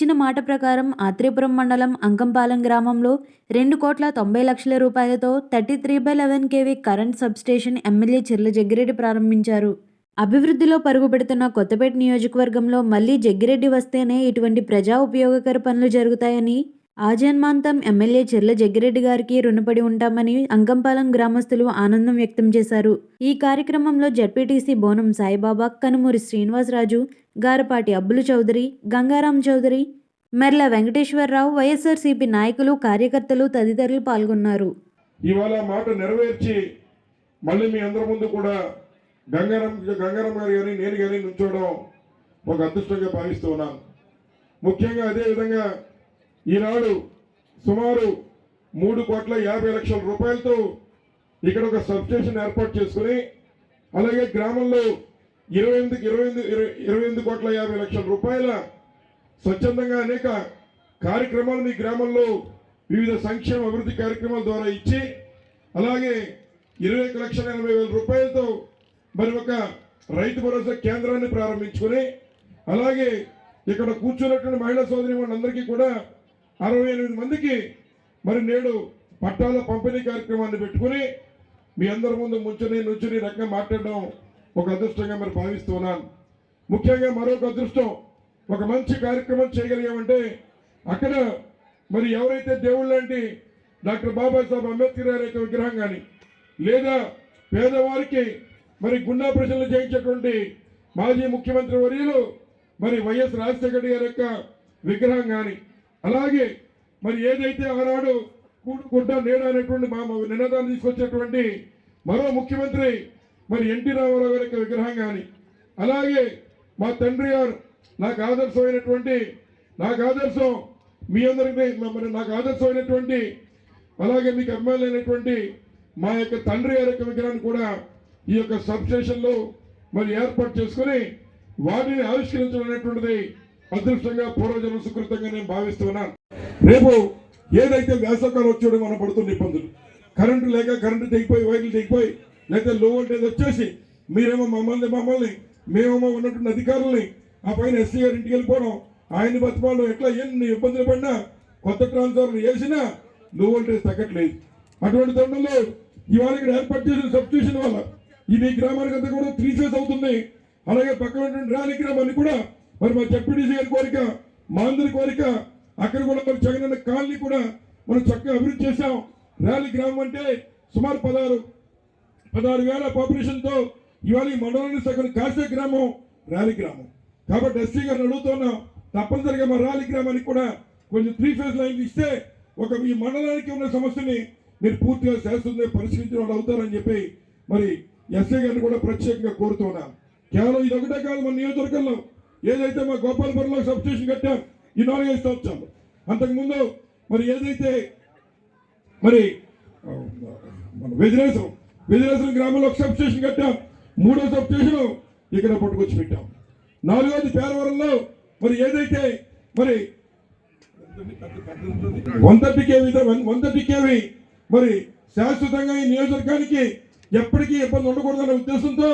ఇచ్చిన మాట ప్రకారం ఆత్రేపురం మండలం అంకంపాలెం గ్రామంలో రెండు కోట్ల తొంభై లక్షల రూపాయలతో thirty three by eleven KV current substation MLA Chirla Jaggireddy ప్రారంభించారు. అభివృద్ధిలో పరుగుపెడుతున్న కొత్తపేట నియోజకవర్గంలో మళ్ళీ జగ్గిరెడ్డి వస్తేనే ఇటువంటి ప్రజా ఉపయోగకర పనులు జరుగుతాయని ఆజన్మాంతం ఎమ్మెల్యే చెర్ల జగ్గిరెడ్డి గారికి రుణపడి ఉంటామని అంకంపాలెం గ్రామస్తులు ఆనందం వ్యక్తం చేశారు. ఈ కార్యక్రమంలో జడ్పీటీసీ బోనం సాయిబాబా కనుమూరి శ్రీనివాసరాజు గారపాటి అబ్బులు చౌదరి గంగారాం చౌదరి మెర్ల వెంకటేశ్వరరావు వైఎస్ఆర్సీపీ నాయకులు కార్యకర్తలు తదితరులు పాల్గొన్నారు. ఇవాళ మాట నెరవేర్చి మళ్ళీ మీ అందరి ముందు కూడా గంగారం గంగారం గారు కానీ నేను కానీ నుంచోవడం ఒక అదృష్టంగా భావిస్తూ ఉన్నాను. ముఖ్యంగా అదేవిధంగా ఈనాడు సుమారు మూడు కోట్ల యాభై లక్షల రూపాయలతో ఇక్కడ ఒక సబ్స్టేషన్ ఏర్పాటు చేసుకుని అలాగే గ్రామంలో ఇరవై ఎనిమిది ఇరవై ఎనిమిది ఇరవై- ఇరవై ఎనిమిది కోట్ల యాభై లక్షల రూపాయల స్వచ్ఛందంగా అనేక కార్యక్రమాలు మీ గ్రామంలో వివిధ సంక్షేమ అభివృద్ధి కార్యక్రమాల ద్వారా ఇచ్చి అలాగే ఇరవై ఒక లక్షల ఎనభై వేల రూపాయలతో మరి ఒక రైతు భరోసా కేంద్రాన్ని ప్రారంభించుకుని అలాగే ఇక్కడ కూర్చున్నటువంటి మహిళా సోదరి వాళ్ళందరికీ కూడా అరవై ఎనిమిది మందికి మరి నేడు పట్టాల పంపిణీ కార్యక్రమాన్ని పెట్టుకుని మీ అందరి ముందు ముంచుని నుంచుని రకంగా మాట్లాడడం ఒక అదృష్టంగా మరి భావిస్తున్నాను ముఖ్యంగా మరొక అదృష్టం ఒక మంచి కార్యక్రమం చేయగలిగామంటే అక్కడ మరి ఎవరైతే దేవుళ్ళు లాంటి డాక్టర్ బాబాసాహెబ్ అంబేద్కర్ గారి యొక్క విగ్రహం కానీ లేదా పేదవారికి మరి గుండా ప్రజలు చేయించేటువంటి మాజీ ముఖ్యమంత్రి వర్యులు మరి వైఎస్ రాజశేఖర్ గారి యొక్క విగ్రహం కానీ అలాగే మరి ఏదైతే ఆనాడు కూడుకుంటా నేను నేడు అనేటువంటి మా నినాదాన్ని తీసుకొచ్చేటువంటి మరో ముఖ్యమంత్రి మరి ఎన్టీ రామారావు గారి యొక్క విగ్రహం కానీ అలాగే మా తండ్రి గారు నాకు ఆదర్శమైనటువంటి నాకు ఆదర్శం మీ అందరికీ మరి నాకు ఆదర్శమైనటువంటి అలాగే మీకు అభిమానులైనటువంటి మా యొక్క తండ్రి గారి యొక్క విగ్రహాన్ని కూడా ఈ యొక్క సబ్ స్టేషన్లో మరి ఏర్పాటు చేసుకుని వాటిని ఆవిష్కరించడం అనేటువంటిది అదృష్టంగా పూర్వజన్మ సుకృతంగా నేను భావిస్తున్నాను రేపు ఏదైతే వేసవకాలం వచ్చాడో మనం పడుతున్న ఇబ్బందులు కరెంటు లేక కరెంటు తెగిపోయి వైర్లు తెగిపోయి లేకపోతే లో వోల్టేజ్ వచ్చేసి మీరేమో మమ్మల్ని మమ్మల్ని మేమేమో ఉన్నటువంటి అధికారుల్ని ఆ పైన ఎస్సీ గారి ఇంటికి వెళ్ళిపోవడం ఆయన బతకడం ఎట్లా ఎన్ని ఇబ్బందులు పడినా కొత్త ట్రాన్స్ఫార్మర్ వేసినా లో వోల్టేజ్ తగ్గట్లేదు. అటువంటి తరుణంలో ఇవాళ ఇక్కడ ఏర్పాటు చేసిన సబ్స్టిట్యూషన్ వల్ల ఇది గ్రామానికి అంతా కూడా త్రీ ఫేస్ అవుతుంది. అలాగే పక్కన ఉన్నటువంటి ర్యాలీ గ్రామాన్ని కూడా మరి మా జడ్పీటీసీ గారి కోరిక మా అందరి కోరిక అక్కడ కూడా మరి జగనన్న కాలనీ కూడా మనం చక్కగా అభివృద్ధి చేశాం. ర్యాలీ గ్రామం అంటే సుమారు పదహారు పదహారు వేల పాపులేషన్తో ఇవాళ ఈ మండలాన్ని సగం కాసే గ్రామం ర్యాలీ గ్రామం. కాబట్టి ఎస్సీ గారిని అడుగుతున్నాం తప్పనిసరిగా మా ర్యాలీ గ్రామానికి కూడా కొంచెం త్రీ ఫేజ్ లైన్ ఇస్తే ఒక ఈ మండలానికి ఉన్న సమస్యని మీరు పూర్తిగా శాశ్వతంగా పరిష్కరించిన వాళ్ళు అవుతారని చెప్పి మరి ఎస్ఏ గారిని కూడా ప్రత్యేకంగా కోరుతున్నాను కేవలం ఇది ఒకటే కాదు మన నియోజకవర్గంలో ఏదైతే మా గోపాలపురంలో సబ్ స్టేషన్ కట్టాం ఈ నాలుగైదు సంవత్సరాలు. అంతకుముందు మరి ఏదైతే మరి మన వెజినేశ్వరం వెజినేశ్వరం గ్రామంలో ఒక సబ్ స్టేషన్ కట్టాం మూడో సబ్ స్టేషన్ ఇక్కడ పట్టుకొచ్చి పెట్టాం. నాలుగోది పేరవరంలో మరి ఏదైతే మరి one thirty KV one thirty KV మరి శాశ్వతంగా ఈ నియోజకవర్గానికి ఎప్పటికీ ఇబ్బంది ఉండకూడదనే ఉద్దేశంతో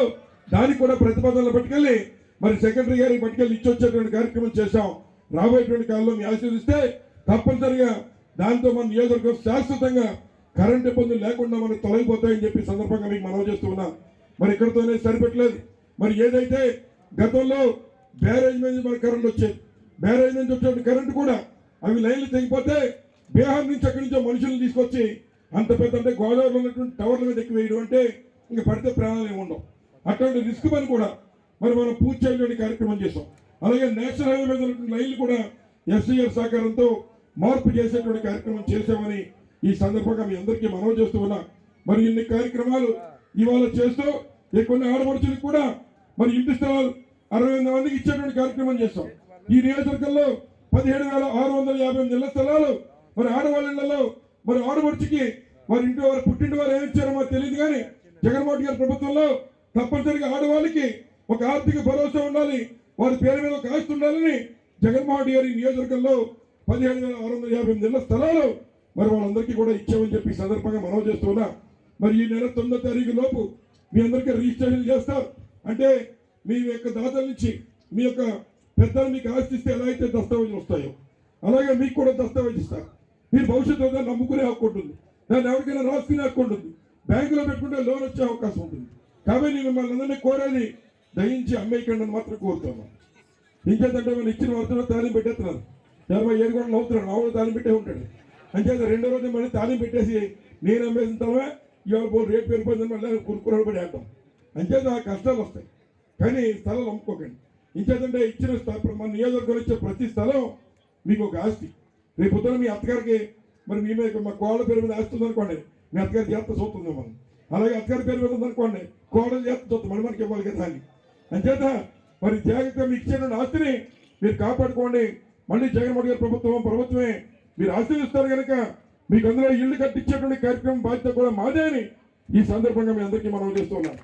దానికి కూడా ప్రతిపాదనలు పట్టుకెళ్ళి మరి సెక్రటరీ గారికి పట్టుకెళ్ళి ఇచ్చొచ్చేటువంటి కార్యక్రమం చేశాం. రాబోయేటువంటి కాలంలో మీ ఆశీర్దిస్తే తప్పనిసరిగా దాంతో మన నియోజకవర్గం శాశ్వతంగా కరెంట్ ఇబ్బందులు లేకుండా మనకు తొలగిపోతాయని చెప్పి సందర్భంగా మీకు మనవి చేస్తూ ఉన్నాం. మరి ఇక్కడతోనే సరిపెట్టలేదు. మరి ఏదైతే గతంలో బ్యారేజ్ నుంచి మన కరెంట్ వచ్చేది బ్యారేజ్ నుంచి వచ్చే కరెంట్ కూడా అవి లైన్లు తెగిపోతే బీహార్ నుంచి అక్కడి నుంచో మనుషులను తీసుకొచ్చి అంత పెద్ద అంటే గోదావరిలో ఉన్నటువంటి టవర్ల మీద ఎక్కువ వేయడం అంటే ఇంకా పడితే ప్రాణాలు ఏమి ఉండవు. అటువంటి రిస్క్ పని కూడా మరి మనం పూజ చేయడానికి కార్యక్రమం చేస్తాం అలాగే నేషనల్ హైవే మీద లైన్లు కూడా ఎస్సీఆర్ సహకారంతో మార్పు చేసేటువంటి కార్యక్రమం చేశామని ఈ సందర్భంగా మీ అందరికీ మనవి చేస్తూ ఉన్నా. మరి ఇన్ని కార్యక్రమాలు ఇవాళ చేస్తూ ఈ కొన్ని ఆడపడుచులకు కూడా మరి ఇంటి స్థలాలు అరవై ఎనిమిది మందికి ఇచ్చేటువంటి కార్యక్రమం చేస్తాం. ఈ నియోజకవర్గంలో పదిహేడు వేల ఆరు వందల యాభై ఎనిమిది ఇళ్ళ స్థలాలు మరి ఆడవాళ్ళలో మరి ఆడపడుచుకి వారి ఇంటి వారు పుట్టింటి వారు ఏమి ఇచ్చారో మాకు తెలియదు కానీ జగన్మోహన్ గారి ప్రభుత్వంలో తప్పనిసరిగా ఆడవాళ్ళకి ఒక ఆర్థిక భరోసా ఉండాలి వారి పేరు మీద ఒక ఆస్తి ఉండాలని జగన్మోహన్ గారి నియోజకవర్గంలో పదిహేడు వేల ఆరు వందల యాభై ఎనిమిది స్థలాలు మరి వాళ్ళందరికీ కూడా ఇచ్చామని చెప్పి సందర్భంగా మనవి చేస్తున్నా మరి ఈ నెల తొమ్మిదో తారీఖు లోపు మీ అందరికీ రిజిస్ట్రేషన్ చేస్తారు అంటే మీ యొక్క దాతల నుంచి మీ యొక్క పెద్దలు మీకు ఆస్తిస్తే ఎలా అయితే దస్తావేజులు వస్తాయో అలాగే మీకు కూడా దస్తావేజ్ ఇస్తారు మీరు భవిష్యత్తులో దాన్ని నమ్ముకునే హక్కు ఉంటుంది. దాన్ని ఎవరికైనా రాసుకునే హక్కు ఉంటుంది. బ్యాంకులో పెట్టుకుంటే లోన్ వచ్చే అవకాశం ఉంటుంది. కాబట్టి నేను మిమ్మల్ని అందరినీ కోరేది దయించి అమ్మేయకండి అని మాత్రం కోరుతున్నాం ఇంకేంటంటే మనం ఇచ్చిన వర్తలో తాళం పెట్టేస్తున్నారు. ఎనభై ఏడు కూడా నవ్వుతున్నాడు. మామూలు తాళం పెట్టే ఉంటాడు. అంచేత రెండో రోజు మళ్ళీ తాళం పెట్టేసి నేను అమ్మేసిన తర్వాత ఇవాళ పోలు రేటు పెరిగిపోయిందని మళ్ళీ కురుకురాడు పడి ఆడటం అంచేత ఆ కష్టాలు వస్తాయి. కానీ స్థలాలు అమ్ముకోకండి. ఇంకేంటంటే ఇచ్చిన స్థలం ఇప్పుడు మన నియోజకవర్గంలో ఇచ్చే ప్రతి స్థలం మీకు ఒక ఆస్తి. రేపు పొద్దున మీ అత్తగారికి మరి మీ మీద మా కోళ్ళ పేరు మీద ఆస్తి ఉందనుకోండి మీ అత్తగారి చేత చూస్తుంది మనం. అలాగే అత్తగారి పేరు మీద ఉందనుకోండి కోడలు చేత చూస్తుంది మళ్ళీ మనకి ఇవ్వాలి కదా అని. అంచేత మరి జాగ్రత్త మీకు ఇచ్చిన ఆస్తిని మీరు కాపాడుకోండి. మళ్ళీ జగన్మోహన్ గారి ప్రభుత్వం ప్రభుత్వమే మీరు ఆశీర్విస్తారు కనుక మీకు అందులో ఇల్లు కట్టించేటువంటి కార్యక్రమం బాధ్యత కూడా మాదే అని ఈ సందర్భంగా మీ అందరికీ మనం చేస్తున్నాం.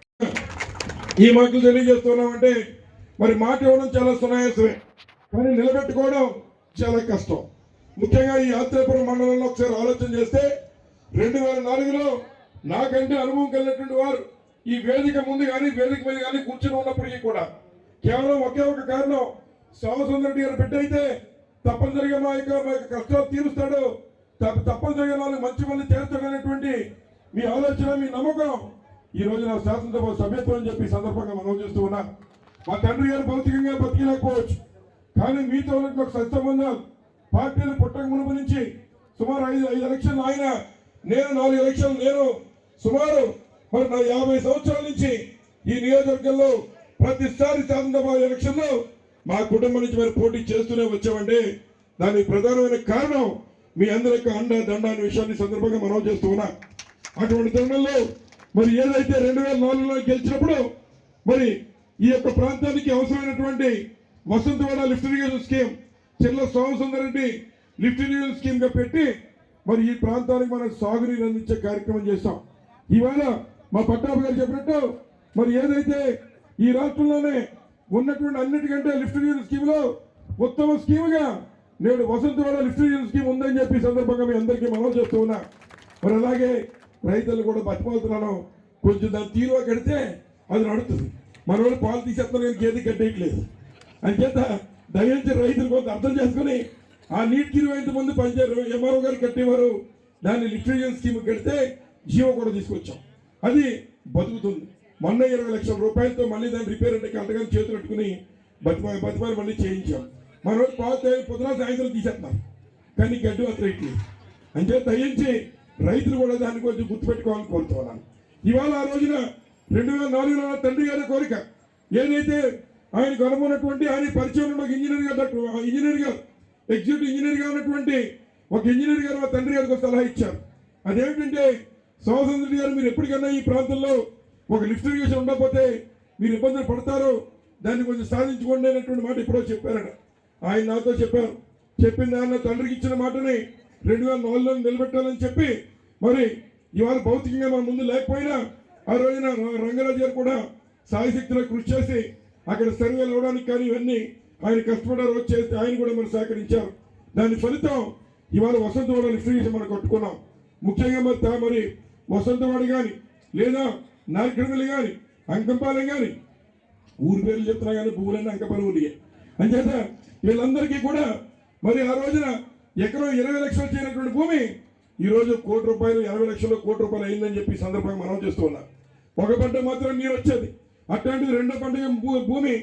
ఈ మాటలు తెలియజేస్తున్నామంటే మరి మాట ఇవ్వడం చాలా సునాయాసమే కానీ నిలబెట్టుకోవడం చాలా కష్టం. ముఖ్యంగా ఈ యాత్రాపురం మండలంలో ఒకసారి ఆలోచన చేస్తే రెండు వేల నాలుగులో నాకంటే అనుభవం కలిగినటువంటి వారు ఈ వేదిక ముందు కానీ వేదిక మీద కానీ కూర్చుని ఉన్నప్పటికీ కూడా కేవలం ఒకే ఒక కారణం సోమసుందరెడ్డి గారు బిడ్డ అయితే తప్పనిసరిగా మా యొక్క మా యొక్క కష్టాలు తీరుస్తాడు. తప్ప- తప్పనిసరిగా నాలుగు మంచి మంది చేస్తాడనేటువంటి మీ ఆలోచన మీ నమ్మకం ఈ రోజు నా శాసనసభ సభ్యత్వం అని చెప్పి సందర్భంగా మనం చేస్తూ ఉన్నా. మా తండ్రి గారు భౌతికంగా బతికలేకపోవచ్చు. కానీ మీతో ఉన్నటువంటి ఒక పార్టీలు పుట్టక మునుపు నుంచి సుమారు ఐదు ఐదు ఎలక్షన్లు ఆయన నేను నాలుగు ఎలక్షన్లు నేను సుమారు మరి నా యాభై సంవత్సరాల నుంచి ఈ నియోజకవర్గంలో ప్రతిసారి శాసనసభ ఎలక్షన్లో మా కుటుంబం నుంచి మరి పోటీ చేస్తూనే వచ్చామండి. దానికి ప్రధానమైన కారణం మీ అందరి యొక్క అండ దండ అనే విషయాన్ని సందర్భంగా మనం చేస్తూ ఉన్నా. అటువంటి తరుణంలో మరి ఏదైతే రెండు వేల నాలుగులో గెలిచినప్పుడు మరి ఈ యొక్క ప్రాంతానికి అవసరమైనటువంటి Vasanthavada lift irrigation scheme Chilla Somasundar Reddy lift irrigation స్కీమ్గా పెట్టి మరి ఈ ప్రాంతానికి మనం సాగునీరు అందించే కార్యక్రమం చేస్తాం ఇవాళ మా పట్టాభి గారు చెప్పినట్టు మరి ఏదైతే ఈ రాష్ట్రంలోనే ఉన్నటువంటి అన్నిటికంటే లిఫ్ట్ రీజన్ స్కీమ్లో ఉత్తమ స్కీమ్గా నేడు వసంతవాడ లిఫ్ట్ రీజన్ స్కీమ్ ఉందని చెప్పి సందర్భంగా మీ అందరికీ మనం చేస్తూ ఉన్నా. మరి అలాగే రైతులు కూడా బతిపోతున్నాను కొంచెం దాన్ని తీరువ కడితే అది నడుతుంది. మన వాళ్ళు పాలు తీసేస్తాను నేను గేదె కట్టేయట్లేదు. అంచేత దయించి రైతులు కొంత అర్థం చేసుకుని ఆ నీటి తీరువ ఇంతమంది పనిచేయరు ఎంఆర్ఓ గారు కట్టేవారు. దాన్ని లిఫ్ట్ స్కీమ్ కడితే జీవో కూడా తీసుకొచ్చాం. అది బతుకుతుంది. మొన్న ఇరవై లక్షల రూపాయలతో మళ్ళీ దాన్ని రిపేర్ అంటే అంతగా చేతులు పెట్టుకుని బతిమా బతిమాలి మళ్ళీ చేయించాం. మన రోజు పాత పొద్దున సాయంత్రం తీసేస్తున్నారు. కానీ గడ్డు మాత్రం ఇట్లేదు అంటే దయించి రైతులు కూడా దాన్ని కొంచెం గుర్తుపెట్టుకోవాలని కోరుతున్నాను. ఇవాళ ఆ రోజున రెండు వేల నాలుగులో నా తండ్రి గారి కోరిక ఏదైతే ఆయన అనుకున్నటువంటి ఆయన పరిచయం ఉన్న ఒక ఇంజనీర్ గారు డాక్టర్ ఆ ఇంజనీర్ గారు ఎగ్జిక్యూటివ్ ఇంజనీర్ గారు ఉన్నటువంటి ఒక ఇంజనీర్ గారు మా తండ్రి గారికి ఒక సలహా ఇచ్చారు. అదేమిటంటే సోమసుందరి గారు మీరు ఎప్పటికైనా ఈ ప్రాంతంలో ఒక లిఫ్ట్ ఇరిగేషన్ ఉండకపోతే మీరు ఇబ్బందులు పడతారు. దాన్ని కొంచెం సాధించుకోండి అనేటువంటి మాట ఎప్పుడో చెప్పారట. ఆయన నాతో చెప్పారు. చెప్పిన దాన్ని తండ్రికి ఇచ్చిన మాటని రెండు వేల నాలుగులో నిలబెట్టాలని చెప్పి మరి ఇవాళ భౌతికంగా మన ముందు లేకపోయినా ఆ రోజున రంగరాజు గారు కూడా సాయశక్తిలో కృషి చేసి అక్కడ సర్వేలు అవడానికి కానీ ఇవన్నీ ఆయన కష్టపడారు వచ్చి చేస్తే ఆయన కూడా మరి సహకరించారు. దాని ఫలితం ఇవాళ వసంతవాడ లిఫ్ట్ మనం కట్టుకున్నాం. ముఖ్యంగా మరి తా- మరి వసంతవాడి కానీ లేదా నార్కడమిల్లి కానీ అంకంపాలెం కానీ ఊరి పేర్లు చెప్తున్నా కానీ పువ్వులన్నీ అంకపరువులే అంచేత వీళ్ళందరికీ కూడా మరి ఆ రోజున ఎకరం ఇరవై లక్షలు చేయనటువంటి భూమి ఈ రోజు కోటి రూపాయలు ఎనభై లక్షలు కోటి రూపాయలు అయిందని చెప్పి సందర్భంగా మనం చేస్తూ ఉన్నాం. ఒక పంట మాత్రం నీరు వచ్చేది. అట్లాంటిది రెండో పంట భూ- భూమి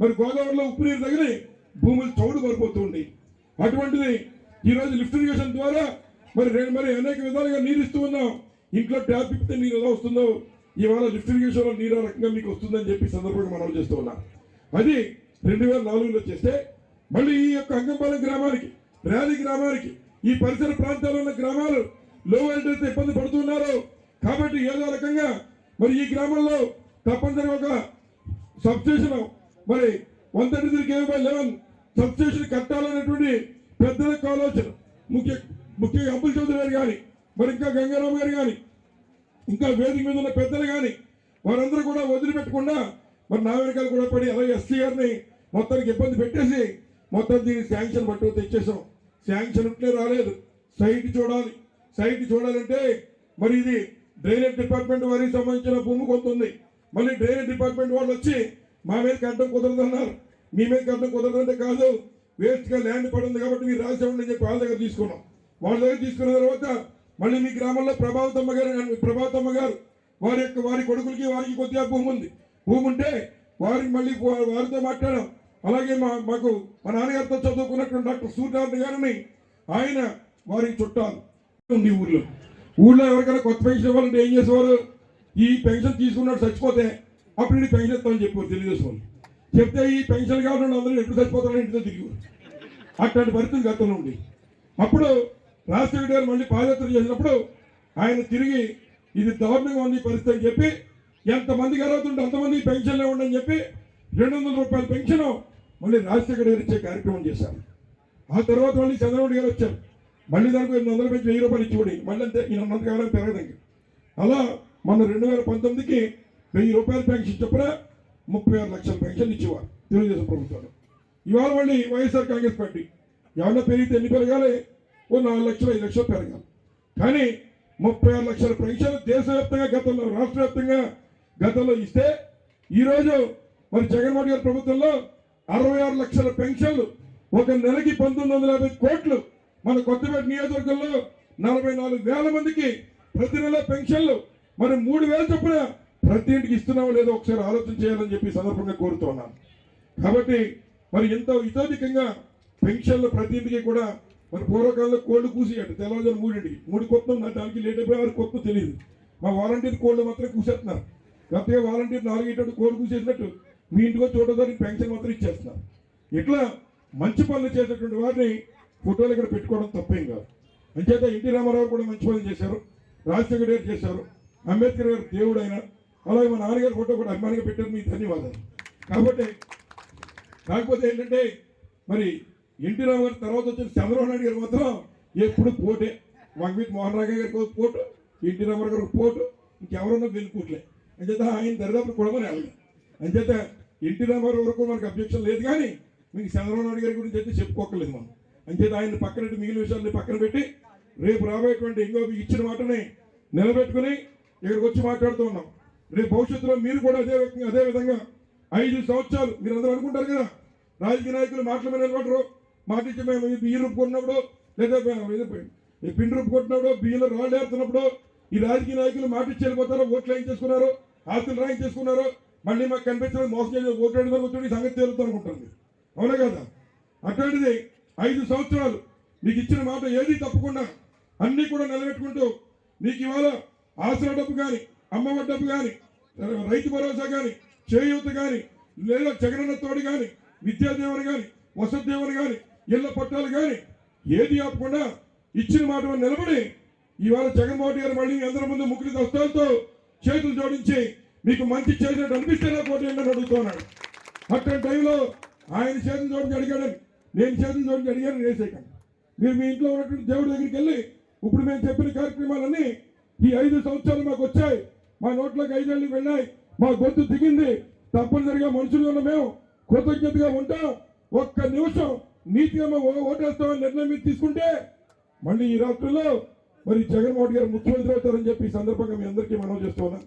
మరి గోదావరిలో ఉప్పు నీరు తగిలి భూములు చౌడు పడిపోతుంది అటువంటిది ఈ రోజు లిఫ్ట్ ఇరిగేషన్ ద్వారా మరి రెండు మరి అనేక విధాలుగా నీరు ఇస్తూ ఉన్నాం. ఇంట్లో ట్యాప్ ఇప్పితే నీరు ఎలా వస్తుందో ఇవాళ లిఫ్ట్ ఇరిగేషన్ నీరు రకంగా మీకు వస్తుందని చెప్పి సందర్భంగా మనం చేస్తూ ఉన్నాం. అది రెండు వేల నాలుగులో చేస్తే మళ్ళీ ఈ యొక్క అంగంపాలెం గ్రామానికి ర్యాలీ గ్రామానికి ఈ పరిసర ప్రాంతాల్లో ఉన్న గ్రామాలు లో వోల్టేజ్ ఇబ్బంది పడుతున్నారు. కాబట్టి ఏదో రకంగా మరి ఈ గ్రామంలో తప్పనిసరిగా ఒక సబ్స్టేషన్ మరి one thirty three KV by eleven substation కట్టాలనేటువంటి పెద్దల ఆలోచన. ముఖ్య ముఖ్యంగా అబ్బుల్ చౌదరి గారు కానీ మరి ఇంకా గంగారావు గారు కానీ ఇంకా వేదిక మీద ఉన్న పెద్దలు కానీ వారందరూ కూడా వదిలిపెట్టకుండా మరి నా వెనకాల కూడా పడి అలాగే ఎస్సీ గారిని మొత్తానికి ఇబ్బంది పెట్టేసి మొత్తం దీన్ని శాంక్షన్ పట్టు తెచ్చేసాం. శాంక్షన్ ఉంటే రాలేదు. సైట్ చూడాలి. సైట్ చూడాలంటే మరి ఇది డ్రైనేజ్ డిపార్ట్మెంట్ వారికి సంబంధించిన భూమి కొంత ఉంది. మళ్ళీ డ్రైనేజ్ డిపార్ట్మెంట్ వాళ్ళు వచ్చి మా మీద కట్టడం కుదరదన్నారు. మీ మీద కట్టడం కుదరదంటే కాదు వేస్ట్గా ల్యాండ్ పడింది కాబట్టి మీరు రాసేవండి అని చెప్పి వాళ్ళ దగ్గర తీసుకున్నాం. వాళ్ళ దగ్గర తీసుకున్న తర్వాత మళ్ళీ మీ గ్రామంలో ప్రభావతమ్మ గారు ప్రభావతమ్మ గారు వారి యొక్క వారి కొడుకులకి వారికి కొద్దిగా భూమి ఉంది. భూమి ఉంటే వారికి మళ్ళీ వారితో మాట్లాడాం. అలాగే మా మాకు మా నాన్నగారితో చదువుకున్నటువంటి డాక్టర్ సూర్యనారాయణ గారిని ఆయన వారికి చుట్టాలు. ఉంది ఊర్లో. ఊళ్ళో ఎవరికైనా కొత్త పెన్షన్ ఇవ్వాలంటే ఏం చేసేవారు? ఈ పెన్షన్ తీసుకున్నాడు చచ్చిపోతే అప్పుడు ఈ పెన్షన్ ఇస్తామని చెప్పారు తెలుగుదేశం వాళ్ళు. చెప్తే ఈ పెన్షన్ కావాలంటే అందరూ ఎప్పుడు చచ్చిపోతారో ఇంటితో తిరిగి అట్లాంటి పరిస్థితి గతంలో ఉంది. అప్పుడు రాజశేఖర్ గారు మళ్ళీ పాదయాత్ర చేసినప్పుడు ఆయన తిరిగి ఇది దారుణంగా ఉంది పరిస్థితి అని చెప్పి ఎంతమందికి అర్హతుంటే అంతమంది పెన్షన్లు ఇవ్వండి చెప్పి రెండు వందల రూపాయల పెన్షన్ మళ్ళీ రాజశేఖర్ గారు ఇచ్చే కార్యక్రమం చేశారు. ఆ తర్వాత మళ్ళీ చంద్రబాబు గారు వచ్చారు. మళ్ళీ దానికి ఎనిమిది వందల పెంచి వెయ్యి రూపాయలు ఇచ్చిపోయి మళ్ళీ అంతే ఈయన ఉన్నంత కాలం పెరగదండి అలా మన రెండు వేల పంతొమ్మిదికి వెయ్యి రూపాయల పెన్షన్ చొప్పున ముప్పై ఆరు లక్షల పెన్షన్ ఇచ్చేవారు తెలుగుదేశం ప్రభుత్వాలు. ఇవాళ మళ్ళీ వైఎస్ఆర్ కాంగ్రెస్ పార్టీ. ఏమన్నా పెరిగితే ఎన్ని పెరగాలి? ఓ నాలుగు లక్షలు ఐదు లక్షలు పెరగాలి కానీ ముప్పై ఆరు లక్షల పెన్షన్ దేశవ్యాప్తంగా గతంలో రాష్ట్ర వ్యాప్తంగా గతంలో ఇస్తే ఈరోజు మరి జగన్మోహన్ గారి ప్రభుత్వంలో అరవై ఆరు లక్షల పెన్షన్లు ఒక నెలకి పంతొమ్మిది వందల యాభై కోట్లు మన కొత్తపేట నియోజకవర్గంలో నలభై నాలుగు వేల మందికి ప్రతి నెల పెన్షన్లు. మరి మూడు వేల చొప్పున ప్రతి ఇంటికి ఇస్తున్నామో లేదో ఒకసారి ఆలోచన చేయాలని చెప్పి సందర్భంగా కోరుతున్నాను. కాబట్టి మరి ఎంతో ఇతోధికంగా పెన్షన్లు ప్రతి ఇంటికి కూడా మరి పూర్వకాలంలో కోళ్ళు కూసి అంటే తెల్లవారుజాము మూడింటికి. మూడు కొత్త దానికి లేట్ అయిపోయి వారికి కొత్త తెలియదు మా వాలంటీర్ కోళ్ళు మాత్రం కూసేస్తున్నారు. కాకపోతే వాలంటీర్ నాలుగేటప్పుడు కోళ్ళు కూసేసినట్టు మీ ఇంటికి వచ్చి చూడడానికి పెన్షన్ మాత్రం ఇచ్చేస్తున్నారు. ఇట్లా మంచి పనులు చేసేటువంటి వారిని ఫోటోలు ఇక్కడ పెట్టుకోవడం తప్పేం కాదు. అంచేత ఎన్టీ రామారావు కూడా మంచి పనులు చేశారు. రాజశేఖర్ గారు చేశారు. అంబేద్కర్ గారు దేవుడు అలాగే మా నాన్నగారి ఫోటో కూడా అభిమానిగా పెట్టారు. మీకు ధన్యవాదాలు. కాబట్టి కాకపోతే ఏంటంటే మరి ఎన్టీ రావు గారి తర్వాత వచ్చిన చంద్రబాబు నాయుడు గారు మాత్రం ఎప్పుడు పోటే. వంగవీటి మోహన్ రావు గారికి పోటు ఎన్టీ రామారావు గారికి పోటు ఇంకెవరన్నా వెళ్ళిపోట్లే అంచేత ఆయన దరిదాపు కొడమని వెళ్ళదు అంచేత ఎన్టీ రామారావు వరకు మనకు అబ్జెక్షన్ లేదు కానీ మీకు చంద్రబాబు నాయుడు గారి గురించి అయితే చెప్పుకోకలేదు మనం. అంచేత ఆయన పక్కన మిగిలిన విషయాన్ని పక్కన పెట్టి రేపు రాబోయేటువంటి ఇంకో మీకు ఇచ్చిన మాటని నిలబెట్టుకుని ఇక్కడికి వచ్చి మాట్లాడుతూ ఉన్నాం. రేపు భవిష్యత్తులో మీరు కూడా అదే అదే విధంగా ఐదు సంవత్సరాలు మీరు అందరూ అనుకుంటారు కదా రాజకీయ నాయకులు మాటల మీద నిలబడరు. మాట ఇచ్చి మేము బియ్యం రూపుకున్నప్పుడు లేదా ఏదో ఈ పిండి రూపుకుంటున్నప్పుడు బియ్యంలో రాళ్ళు ఏడుతున్నప్పుడు ఈ రాజకీయ నాయకులు మాట ఇచ్చి వెళ్ళిపోతారు ఓట్లు ఏం చేసుకున్నారు ఆస్తులు రాయి చేసుకున్నారు మళ్ళీ మాకు కనిపించడం మోసం చేసి ఓట్లు వేయడం సంగతి తేలుతూ అనుకుంటుంది అవునా కదా? అట్లాంటిది ఐదు సంవత్సరాలు మీకు ఇచ్చిన మాట ఏది తప్పకుండా అన్నీ కూడా నిలబెట్టుకుంటూ మీకు ఇవాళ ఆసరా డబ్బు కానీ అమ్మఒడి డబ్బు కానీ రైతు భరోసా కానీ చేయూత కానీ లేదా జగనన్న తోడు కానీ విద్యాదేవన్ కానీ వసతిదేవన్ కానీ ఇళ్ళ పట్టాలు కానీ ఏది ఆపకుండా ఇచ్చిన మాట నిలబడి ఇవాళ జగన్మోహన్ గారు మళ్ళీ అందరి ముందు ముగ్గురి దస్తాలతో చేతులు జోడించి మీకు మంచి చేసినట్టు అనిపిస్తే నాకు ఓటు అడుగుతున్నాడు. అట్లాంటి టైంలో ఆయన చేతులు జోడించి అడిగాడని నేను చేతులు జోడించి అడిగాను వేసేయకండి. మీరు మీ ఇంట్లో ఉన్నటువంటి దేవుడి దగ్గరికి వెళ్ళి ఇప్పుడు మేము చెప్పిన కార్యక్రమాలన్నీ ఈ ఐదు సంవత్సరాలు మాకు వచ్చాయి. మా నోట్లోకి ఐదేళ్ళు వెళ్ళాయి. మా గొంతు దిగింది. తప్పనిసరిగా మనుషులు ఉన్న మేము కృతజ్ఞతగా ఉంటాం. ఒక్క నిమిషం నీతిగా ఓటేస్తామని నిర్ణయం మీరు తీసుకుంటే మళ్ళీ ఈ రాత్రిలో మరి జగన్మోహన్ గారు ముఖ్యమంత్రి అవుతారని చెప్పి ఈ సందర్భంగా మీ అందరికీ మనం చేస్తున్నాం